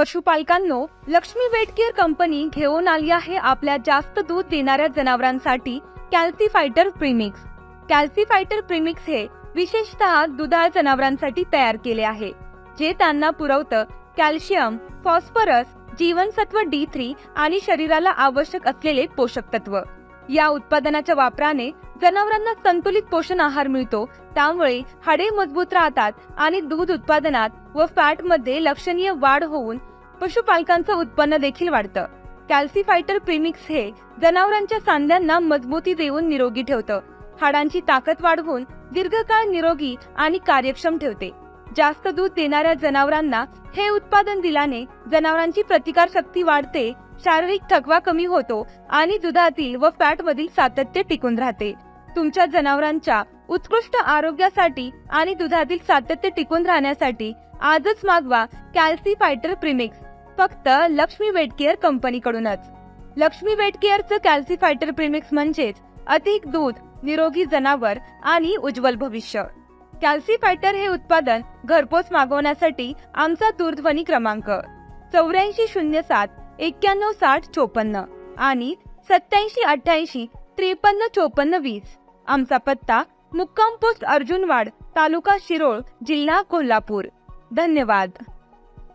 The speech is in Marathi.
पशुपालकांनो लक्ष्मी वेट केअर कंपनी घेऊन आली आहे आपल्या जास्त दूध देणाऱ्या जनावरांसाठी कॅल्सिफायटर प्रीमिक्स कॅल्सी प्रीमिक्स हे विशेषतः दुधाळ जनावरांसाठी तयार केले आहे जे त्यांना पुरवतं कॅल्शियम फॉस्फरस जीवनसत्व डी थ्री आणि शरीराला आवश्यक असलेले पोषक तत्व. या उत्पादनाच्या वापराने जनावरांना संतुलित पोषण आहार मिळतो त्यामुळे हाडे मजबूत राहतात आणि दूध उत्पादनात व फॅटमध्ये लक्षणीय वाढ होऊन पशुपालकांचं उत्पन्न देखील वाढतं. कॅल्सिफायटर प्रीमिक्स हे जनावरांच्या सांध्यांना मजबूती देऊन निरोगी ठेवतं. हाडांची ताकद वाढवून दीर्घकाळ निरोगी आणि कार्यक्षम ठेवते. जास्त दूध देणाऱ्या जनावरांना हे उत्पादन दिल्याने जनावरांची प्रतिकार शक्ती वाढते शारीरिक थकवा कमी होतो आणि दुधातील व फॅट मधील सातत्य टिकून राहते. तुमच्या जनावरांच्या उत्कृष्ट आरोग्यासाठी आणि दुधातील सातत्य टिकून राहण्यासाठी आजच मागवा कॅल्सी फायटर प्रीमिक्स. फक्त लक्ष्मी वेट केअर कंपनीकडूनच. लक्ष्मी वेट केअरचं कॅल्सी फायटर प्रीमिक्स म्हणजेच अधिक दूध निरोगी जनावर आणि उज्ज्वल भविष्य. कॅल्सी फायटर हे उत्पादन घरपोच मागवण्यासाठी आमचा दूरध्वनी क्रमांक चौऱ्याऐंशी शून्य सात एक्क्याण्णव साठ चोपन्न आणि सत्याऐंशी अठ्ठ्याऐंशी त्रेपन्न चोपन्न वीस. आमचा पत्ता मुक्काम पोस्ट अर्जुनवाड तालुका शिरोळ जिल्हा कोल्हापूर. धन्यवाद.